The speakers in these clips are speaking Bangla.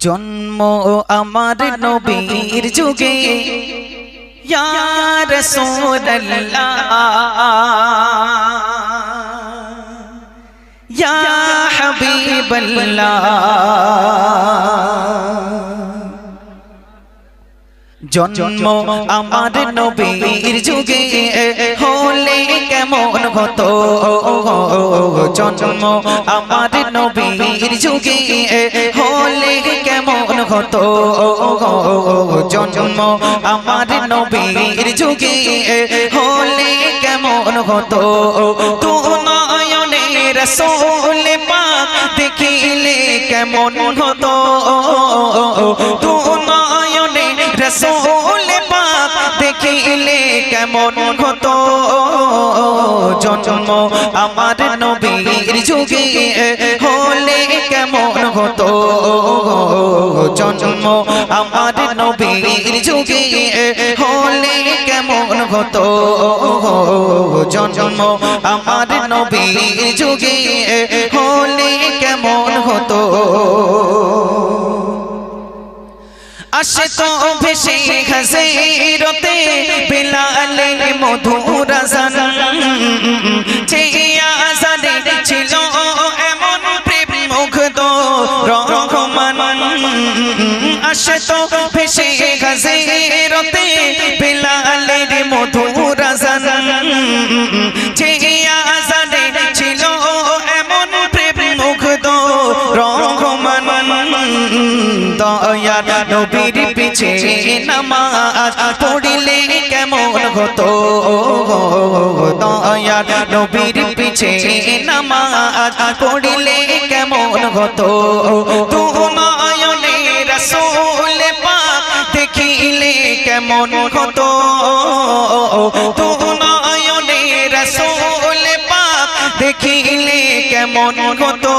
জন্ম আমার নবীর যুগে। ইয়া রাসূলুল্লাহ। ইয়া হাবিবাল্লাহ। জন্ম আমার নবীর যুগে হলে কেমন হতো? জন্ম আমার নবীর যুগে হলে হতো জন্ম আমার নবীর যুগে। হলে কেমন হতো? তু নয়নে রসোল পাক দেখিলে কেমন হতো? তু নয়নে রসোল পাক দেখিলে কেমন হতো? জন্ম আমার নবীর যুগে। হলে কেমন হতো? জন্ম আমার নবীর যুগে হলে কেমন হতো? জন্ম আমার নবীর যুগে হলে কেমন হতো? আসে তো ভেসে হাসিরতে বিলালে মধুর আসে তো ভেসে হাসিরতে বিলালে মধুর আজান। যে আজানে ছিল এমন প্রেম মুগ্ধ, রহমান। দয়ার নবীর পিছে নামাজ পড়িলে কেমন হতো? দয়ার নবীর পিছে নামাজ পড়িলে কেমন হতো? কেমন হতো তু নয়নে দেখিলে কেমন হতো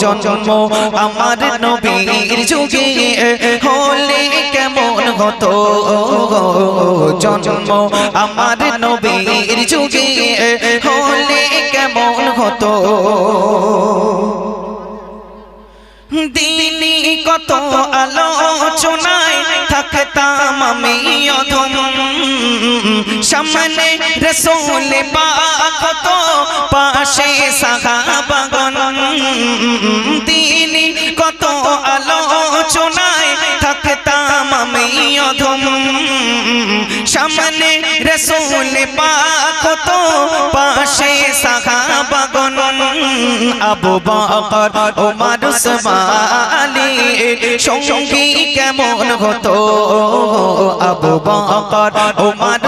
জন্ম আমার নবীর যুগে হলে কেমন হতো জন্ম আমার নবীর যুগে হলে কেমন কত আলোচনায় সামনে রসুল পাক পাশে সাহাবাগন দিনী কত আলোচনায় থাকতাম আমি অধম। সামনে রসুল পাক পাশে সাহাবাগন আবু বকর ওমর উসমানী সঙ্গী কেমন হতো? আবু বকর ওমর